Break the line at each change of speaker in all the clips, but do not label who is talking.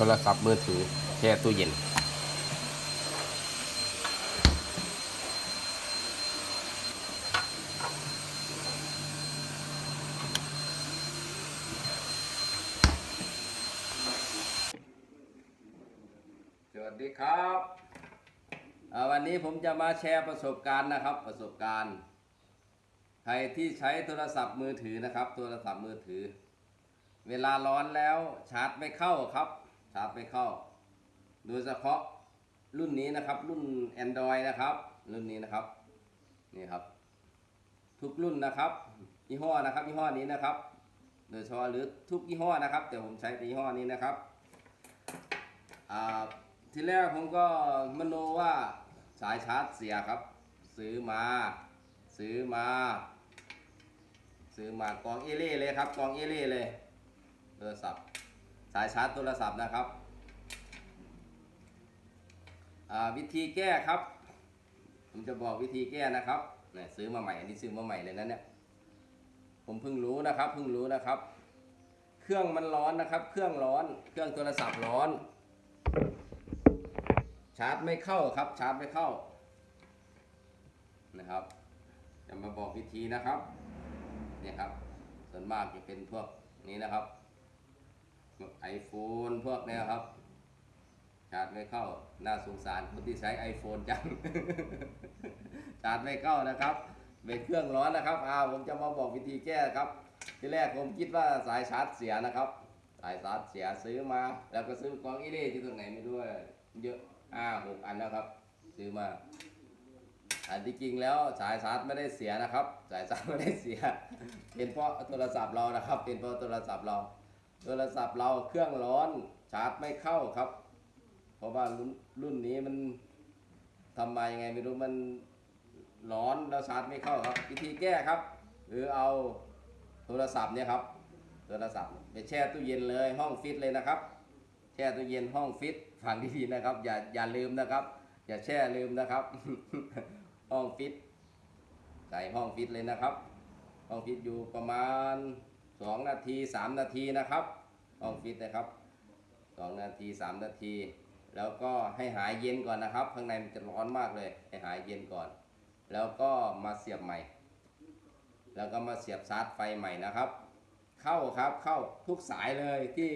โทรศัพท์มือถือแช่ตู้เย็น สวัสดีครับวันนี้ผมจะมาแชร์ประสบการณ์นะครับ ประสบการณ์ ใครที่ใช้โทรศัพท์มือถือนะครับ โทรศัพท์มือถือ เวลาร้อนแล้วชาร์จไม่เข้าครับ ชาร์จไม่เข้า โดยเฉพาะรุ่นนี้นะครับ รุ่น Android นะครับ รุ่นนี้นะครับ นี่ครับ ทุกรุ่นนะครับยี่ห้อนะครับยี่ห้อนี้นะครับ โดยเฉพาะหรือทุกยี่ห้อนะครับ แต่ผมใช้ยี่ห้อนี้นะครับทีแรกผมก็มโนว่าสายชาร์จเสียครับ ซื้อมา ซื้อมา ซื้อมากองเอเล่เลยครับกองเอเล่เลยโทรศัพท์ สายชาร์จโทรศัพท์นะครับวิธีแก้ครับ ผมจะบอกวิธีแก้นะครับเนี่ยซื้อมาใหม่อันนี้ซื้อมาใหม่เลยนะเนี่ยผมเพิ่งรู้นะครับเพิ่งรู้นะครับ เครื่องมันร้อนนะครับ เครื่องร้อน เครื่องโทรศัพท์ร้อน ชาร์จไม่เข้าครับ ชาร์จไม่เข้านะครับจะมาบอกวิธีนะครับเนี่ยครับ ส่วนมากจะเป็นพวกนี้นะครับ ไอโฟนพวกนี้ครับชาร์จไม่เข้า น่าสงสารคนที่ใช้ iPhone จัง ชาร์จไม่เข้านะครับ เป็นเครื่องร้อนนะครับอ่าผมจะมาบอกวิธีแก้ครับ ที่แรกผมคิดว่าสายชาร์จเสียนะครับ สายชาร์จเสียซื้อมา แล้วก็ซื้อกองอีเล่ที่ตรงไหนไม่รู้อะเยอะอ่าหกอันนะครับ ซื้อมา อันที่จริงแล้วสายชาร์จไม่ได้เสียนะครับ สายชาร์จไม่ได้เสีย เป็นเพราะโทรศัพท์เรานะครับ เป็นเพราะโทรศัพท์เรา โทรศัพท์เราเครื่องร้อนชาร์จไม่เข้าครับ เพราะว่ารุ่นรุ่นนี้มันทำมายังไงไม่รู้มันร้อนแล้วชาร์จไม่เข้าครับ วิธีแก้ครับ หรือเอาโทรศัพท์เนี่ยครับโทรศัพท์ไปแช่ตู้เย็นเลยห้องฟิตเลยนะครับ แช่ตู้เย็นห้องฟิตฟังดีๆนะครับ อย่าอย่าลืมนะครับ อย่าแช่ลืมนะครับ ห้องฟิตใส่ห้องฟิตเลยนะครับห้องฟิตอยู่ประมาณ 2นาที3นาทีนะครับห้องฟิตนะครับ2นาที3นาที แล้วก็ให้หายเย็นก่อนนะครับ ข้างในมันจะร้อนมากเลย ให้หายเย็นก่อน แล้วก็มาเสียบใหม่ แล้วก็มาเสียบชาร์จไฟใหม่นะครับ เข้าครับเข้าทุกสายเลยที่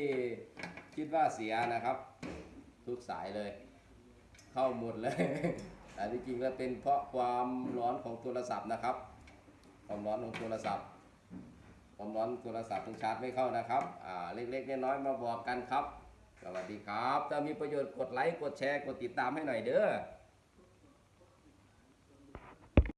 คิดว่าเสียนะครับ ทุกสายเลย เข้าหมดเลยแต่ที่จริงแล้วเป็นเพราะความร้อนของโทรศัพท์นะครับ ความร้อนของโทรศัพท์ ความร้อนโทรศัพท์ต้องชาร์จไม่เข้านะครับอ่าเล็กๆน้อยๆมาบอกกันครับ สวัสดีครับ ถ้ามีประโยชน์กดไลค์กดแชร์กดติดตามให้หน่อยเด้อ